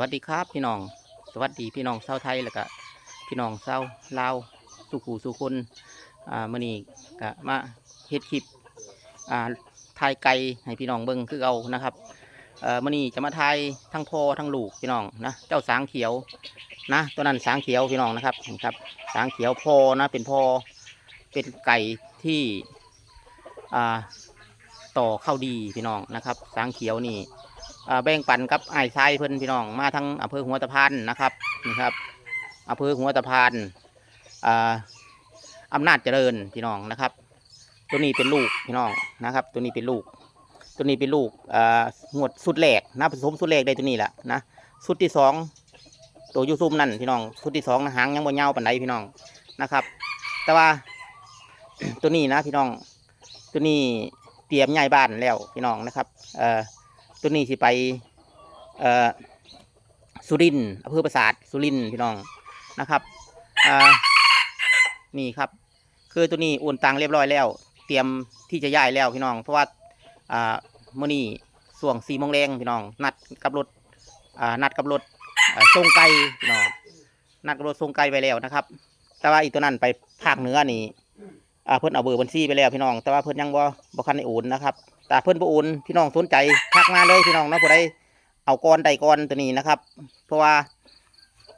วัสดีครับพี่น้อง สวัสดีพี่น้องชาวไทยแล้วก็พี่น้องชาวลาวสุขูสุคนอ่ามื่อนี้ก็มาเฮ็ดคลิปอ่าถ่ายไก่ให้พี่น้องเบิ่งคือเอานะครับเอ่อมื่อนี้จะมาถ่ายทั้งพ่อทั้งลูกพี่น้องนะเจ้าสางเขียวนะตัวนั้นสางเขียวพี่น้องนะครับนี่ครับสางเขียวพ่อนะเป็นพ่อเป็นไก่ที่อ่าต่อเข้าดีพี่น้องนะครับ สางเขียวนี่ แบ่งปันกับไอ้ชายเพิ่อนพี่น้องมาทั้งอำเภอหัวตะพานนะครับนี่ครับอำเภอหัวตะพานอ่าอำนาจเจริญพี่น้องนะครับ ตัวนี้เป็นลูกพี่น้องนะครับ ตัวนี้เป็นลูก ตัวนี้เป็นลูกอ่างวดสุดแรกนะผสมสุดแรกได้ตัวนี้แหละนะสุดที่สองตัวยูซุมนั่นพี่น้องสุดที่สองนะหางยังบ่เงาปานใดพี่น้องนะครับ แต่ว่าตัวนี้นะพี่น้อง ตัวนี้เตรียมย้ายบ้านแล้วพี่น้องนะครับ เอ่อ ตัวนี้สิไปเอ่อสุรินทร์อำเภอปราสาทสุรินทร์พี่น้องนะครับอ่านี่ครับ คือตัวนี้โอุ่นตังเรียบร้อยแล้ว เตรียมที่จะย้ายแล้วพี่น้อง เพราะว่าอ่ามื่อนี้ส่วงสี่โมงแรงพี่น้อง นัดกับรถอ่านัดกับรถส่งไก่พี่น้องนัดกับรถส่งไก่ไปแล้วนะครับ แต่ว่าอีกตัวนั้นไปภาคเหนือนี่อ่าเพิ่นเอาเบอร์บัญชีไปแล้วพี่น้อง แต่ว่าเพิ่นยังบ่บ่คันได้โอนนะครับ แต่เพื่อนผู้อุ่นพี่น้องสนใจทักมาเลยพี่น้องนะผู้ใดเอาก้อนใดก้อนตัวนี้นะครับ เพราะว่า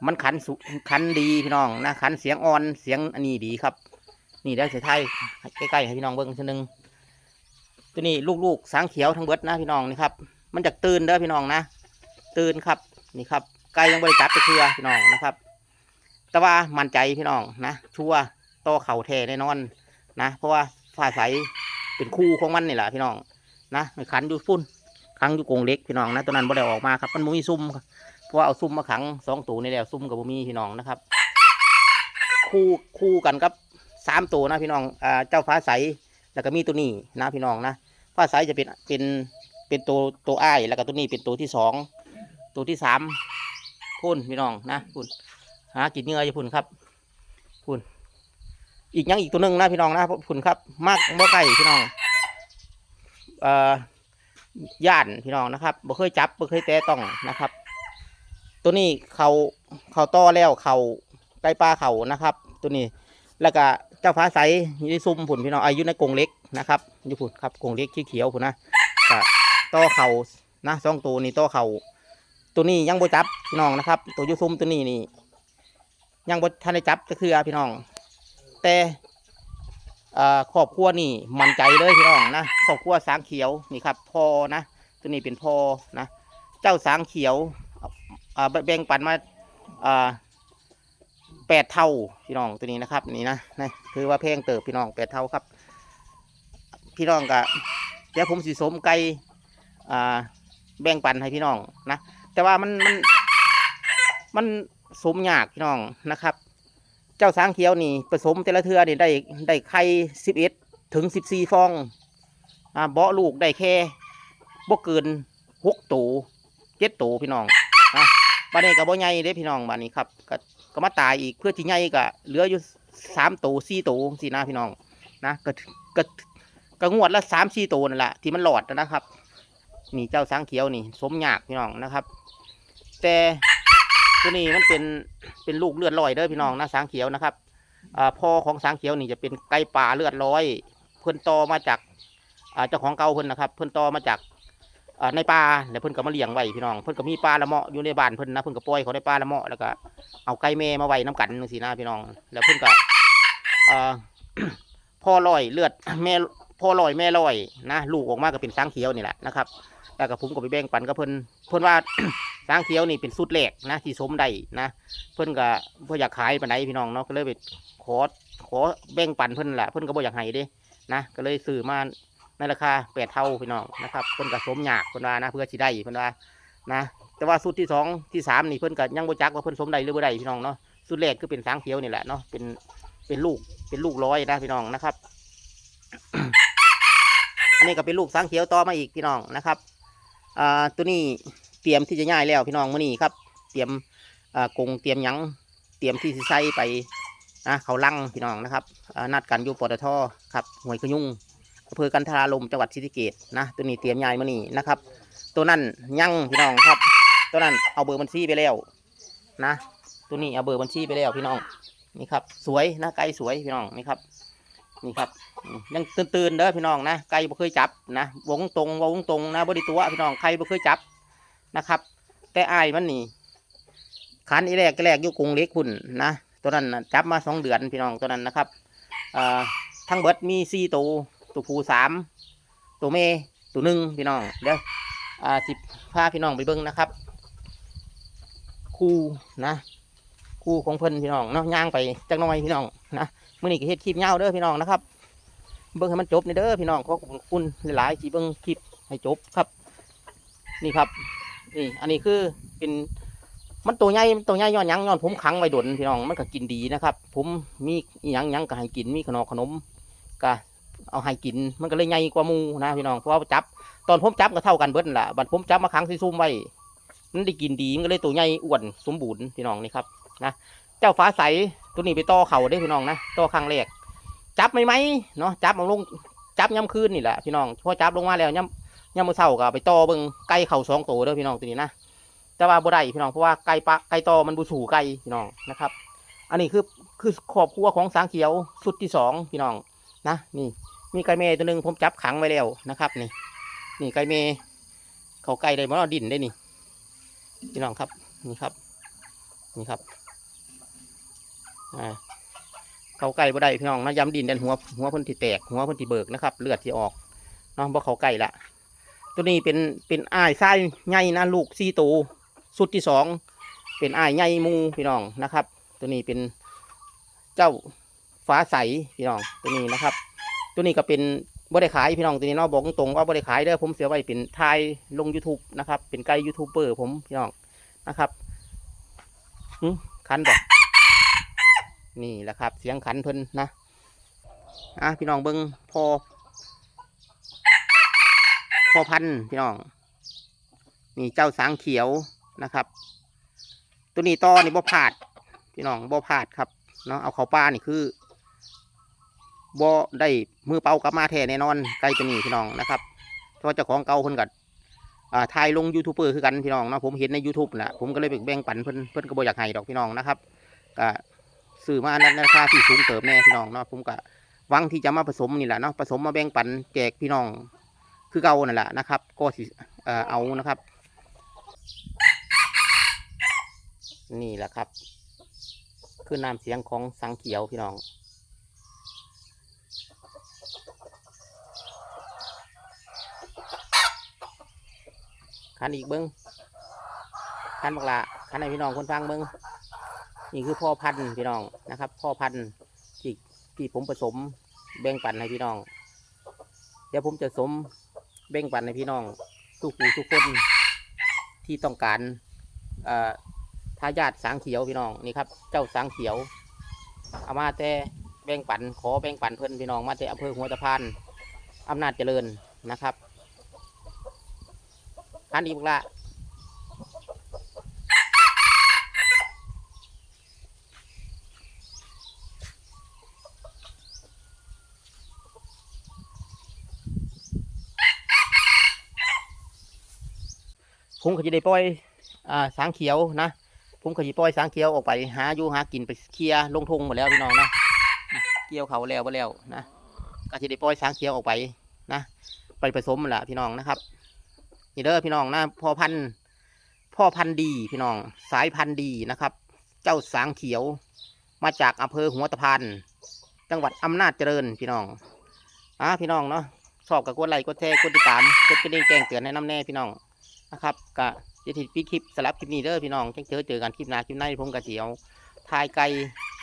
มันขันสุขันดีพี่น้องนะขันเสียงอ่อนเสียงอันนี้ดีครับ นี่ได้เสียไทยใกล้ๆให้พี่น้องเบิ้งทีนึงตัวนี้ลูกๆสางเขียวทั้งเบิดนะพี่น้องนี่ครับ มันจะตื่นเด้อพี่น้องนะ ตื่นครับนี่ครับไก่ยังบริจับไปเครือพี่น้องนะครับ แต่ว่ามั่นใจพี่น้องนะชัวร์โตอเข่าแท้แน่นอนนะ เพราะว่าฝ่าใสเป็นคู่ของมันนี่แหละพี่น้อง นะขันอยู่ฟุ้นขังอยู่กรงเล็กพี่น้องนะตัวนั้นบ่ได้ออกมาครับมันบ่มีซุ่มเพราะว่าเอาซุ่มมาขังสองตัวนี่แล้วซุ่มกับบ่มีพี่น้องนะครับ คู่คู่กันกับสามตัวนะพี่น้องอ่าเจ้าฟ้าใสแล้วก็มีตัวนี้นะพี่น้องนะฟ้าใสจะเป็นเป็นเป็นตัวตัวอ้ายแล้วก็ตัวนี้เป็นตัวที่สองตัวที่สามพุ่นพี่น้องนะพุ่นหากินเงยอยู่พุ่นครับพุ่นอีกยังอีกตัวหนึ่งนะพี่น้องนะพุ่นครับมากบ่ไก่พี่น้อง ย่านพี่น้องนะครับบ่เคยจับบ่เคยแตะต้องนะครับ ตัวนี้เขาเขาต้อแล้วเขาไก่ปลาเขานะครับ ตัวนี้แล้วก็เจ้าฟ้าใสอยู่ในซุ้มผุนพี่น้องอายุในกรงเล็กนะครับอยู่ผุนครับกรงเล็กเขียวผุนนะก็ต้อเขานะสองตัวนี้ต้อเขาตัวนี้ยังบ่จับพี่น้องนะครับ ตัวยูซุ้มตัวนี้นี่ยังบ่ทันได้จับก็คือพี่น้อง แต่ ครอบครัวนี่มั่นใจเลยพี่น้องนะครอบครัวสางเขียวนี่ครับพอนะตัวนี้เป็นพอนะ เจ้าสางเขียวอ่าแบ่งปันมาแปดเท่าพี่น้องตัวนี้นะครับ นี่นะนะคือว่าแพงเติบพี่น้องแปดเท่าครับ พี่น้องกะเดี๋ยวผมสีสมไก่แบ่งปันให้พี่น้องนะ แต่ว่ามันมันมันสมยากพี่น้องนะครับ เจ้าสางเขียวนี่ผสมแต่ละเทือนี่ได้ได้ไข่สิบเอ็ดถึงสิบสี่ฟองอ่าเบาะลูกได้แค่บ่เกินหกตัวเจ็ดตัวพี่น้องนะบ้านนี้ก็บ่ใหญ่เด้พี่น้องบ้านนี้ครับก็ก็มาตายอีกเพื่อที่ใหญ่ก็เหลืออยู่สามตัวสี่ตัวสินะพี่น้องนะก็ก็ก็งวดละสามสี่ตัวนั่นแหละที่มันหลอดนะครับนี่เจ้าสางเขียวนี่ สมยากพี่น้องนะครับ แต่ ตัวนี้มันเป็นเป็นลูกเลือดลอยเด้อพี่น้องนะสางเขียวนะครับอพ่อของสางเขียวนี่จะเป็นไก่ป่าเลือดลอย เพิ่นตอมาจากเจ้าของเก่าเพิ่นนะครับ เพิ่นตอมาจากในป่าแล้วเพิ่นก็มาเลี้ยงไว้พี่น้อง เพิ่นก็มีปลาละเมาะอยู่ในบ้านเพิ่นนะเพิ่นก็ปล่อยเขาในปลาละเมาะแล้วก็เอาไก่แม่มาไว้น้กันจังซี่นะพี่น้อง แล้วเพิ่นก็พ่อลอยเลือดแม่พ่อลอยแม่ลอยนะลูกออกมาก็เป็นสางเขียวนี่แหละนะครับแล้วก็ผมก็ไปแบ่งปันกับเพิ่นเพิ่นว่า สางเขียวนี่เป็นสุดแรกนะที่สมได้นะ เพิ่อนก็บ่ออยากขายไปานพี่น้องเนาะก็เลยไปขอขอแบ่งปันเพิ่อนแหละเพิ่อนก็บ่อยากให้เด้นะก็เลยซื้อมาในราคาแปดเท่าพี่น้องนะครับเพิ่อนก็สมยากเพิ่อนว่านะเพื่อสิได้เพิ่อนว่านะแต่ว่าสุดที่สองที่สามนี่เพิ่อนก็ยังบ่จักว่าเพิ่อนสมได้หรือบ่ได้พี่น้องเนาะสุดแรกคือเป็นสางเขียวนี่แหละเนาะเป็นเป็นลูกเป็นลูกร้อยนะพี่น้องนะครับอันนี้ก็เป็นลูกสางเขียวต่อมาอีกพี่น้องนะครับ อ่า ตัวนี้ รียมที่จะย้ายแล้วพี่น้องมื้อนี้ครับ เตรียมกรงเตรียมยังเตรียมที่สิใส่ไปนะเขาลังพี่น้องนะครับนัดกันอยู่ปตทครับหวยขยุงอำเภอกันทราลมจังหวัดศรีสะเกษนะ ตัวนี้เตรียมย้ายมานี่นะครับ ตัวนั้นยังพี่น้องครับ ตัวนั้นเอาเบอร์บัญชีไปแล้วนะ ตัวนี้เอาเบอร์บัญชีไปแล้วพี่น้องนี่ครับ สวยนะไก่สวยพี่น้องนี่ครับนี่ครับยังตื่นๆเด้อพี่น้องนะไก่บ่เคยจับนะวงตรงวงตรงนะบริตัวพี่น้องใครบ่เคยจับ นะครับ แต่อายมันนี่ขันอีแรกแรกอยู่กรงเล็กคุณนะตัวนั้นจับมาสองเดือนพี่น้องตัวนั้นนะครับอ่าทั้งเบิดมีสี่ตัวตัวผู้สามตัวเมตัวหนึ่งพี่น้องเดี๋ยวอ่าสิพาพี่น้องไปเบิ้งนะครับ คู่นะคู่ของเพิ่นพี่น้องเนาะย่างไปจักน่อยพี่น้องนะมื่อนี้ก็เฮ็ดคลิปยาเด้อพี่น้องนะครับ เบิ้งให้มันจบในเด้อพี่น้องขอบคุณหลายๆที่เบิ้งคลิปให้จบครับ นี่ครับ นี่อันนี้คือเป็นมันตัวใหญ่ตัวใหญ่ย้อนยังย้อนผมขังไว้ดนพี่น้องมันก็กินดีนะครับ ผมมียังยังก็ให้กินมีขนมขนมก็เอาให้กินมันก็เลยใหญ่กว่ามูนะพี่น้องเพราะว่าจับ ตอนผมจับก็เท่ากันเบิดนั่นล่ะบัดผมจับมาขังซีซุ่มไว้มันได้กินดีมันก็เลยตัวใหญ่อ้วนสมบูรณ์พี่น้องนี่ครับนะเจ้าฟ้าใสตัวนี้ไปต่อเข่าได้พี่น้องนะต่อครั้งแรกจับไหมไหมเนาะจับเอาลงจับย่ำคืนนี่แหละพี่น้องพอจับลงมาแล้วย่ำ ย่ำมือเศร้าก็ไปต่อเบิ่งไก่เข่าสองตัวเด้อพี่น้องตัวนี้นะแต่ว่าบ่ได้พี่น้องเพราะว่าไก่ปะไก่ตอมันบูสู่ไก่พี่น้องนะครับ อันนี้คือคือครอบครัวของสางเขียวสุดที่สองพี่น้องนะนี่มีไก่เมย์ตัวหนึ่งผมจับขังไว้แล้วนะครับนี่ นี่ไก่เมย์เขาไก่ได้บ่เนาดินได้นี่พี่น้องครับนี่ครับนี่ครับอ่าเขาไก่บ่ได้พี่น้องนะย้ำดินดันหัวหัวเพิ่นที่แตกหัวเพิ่นที่เบิกนะครับ เลือดที่ออกเนาะบ่เขาไก่ละ ตัวนี้เป็นเป็นอ้ายไส้ใหญ่นะลูกสี่ตัวสุดที่สองเป็นอ้ายใหญ่มูพี่น้องนะครับ ตัวนี้เป็นเจ้าฟ้าใสพี่น้องตัวนี้นะครับ ตัวนี้ก็เป็นบ่ได้ขายพี่น้องตัวนี้เนาะบอกตรงว่าบ่ได้ขายเด้อผมเสียไว้เป็นทายลง YouTube นะครับ เป็นไกด์ยูทูบเบอร์ผมพี่น้องนะครับหึคันบอกนี่แหละครับ เสียงขันเพิ่นนะอะพี่น้องเบิ้งพอ พอพันธุ์พี่น้อง นี่เจ้าสางเขียวนะครับ ตัวนี้ต่อนี่บ่พลาด พี่น้องบ่พลาดครับเนาะเอาเขาป้านี่คือบ่ได้มือเป่ากลับมาแท้แน่นอนไก่ตัวนี้พี่น้องนะครับเพราะเจ้าของเก่าเพิ่นกัดอ่าถ่ายลงยูทูบเบอร์คือกันพี่น้องเนาะผมเห็นใน YouTube แหละผมก็เลยไปแบ่งปันเพิ่นเพิ่นก็บ่อยากให้ดอกพี่น้องนะครับก็ซื้อมาในราคาที่สูงเติบแน่พี่น้องเนาะผมก็หวังที่จะมาผสมนี่แหละเนาะผสมมาแบ่งปันแจกพี่น้อง คือเก่านั่นแหละนะครับ ก็สิเอานะครับ นี่แหละครับ คือน้ำเสียงของสังเขียวพี่น้องคันอีกเบิ้งคันบักละคันให้พี่น้องคนฟังเบิ้งนี่คือพ่อพันธุ์พี่น้องนะครับ พ่อพันธุ์ที่ที่ผมผสมแบ่งปันให้พี่น้อง เดี๋ยวผมจะสม แบ่งปันให้พี่น้องทุกผู้ทุกคนที่ต้องการทายาทสางเขียวพี่น้องนี่ครับ เจ้าสางเขียวเอามาแต่แบ่งปันขอแบ่งปันเพื่อนพี่น้องมาแต่อำเภอหัวตะพานอำนาจเจริญนะครับอันอีกละ ผมก็จะได้ปล่อยอ่าสางเขียวนะผมก็สิปล่อยสางเขียวออกไปหาอยู่หากินไปเคลียร์ลงทงหมดแล้วพี่น้องนะเกี่ยวเขาแล้วไปแล้วนะก็สิได้ปล่อยสางเขียวออกไปนะไปผสมมันแหละพี่น้องนะครับนี่เด้อพี่น้องนะพ่อพันธุ์พ่อพันธุ์ดีพี่น้อง สายพันธุ์ดีนะครับ เจ้าสางเขียวมาจากอำเภอหัวตะพานจังหวัดอำนาจเจริญพี่น้องอะพี่น้องเนาะชอบกับกดไลค์กดแชร์กดติดตามกดกระดิ่งแจ้งเตือนให้น้ำแน่พี่น้อง นะครับก็จะถิดปีคลิปสลับคลิปนี้เด้อพี่น้องจังเจอเจอกันคลิปหน้าคลิปหน้าผมกะเสียวทายไกล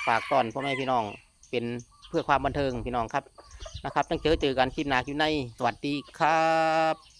ฝากตอนพ่อแม่พี่น้องเป็นเพื่อความบันเทิงพี่น้องครับนะครับจังเจอเจอกันคลิปหน้าคลิปในสวัสดีครับ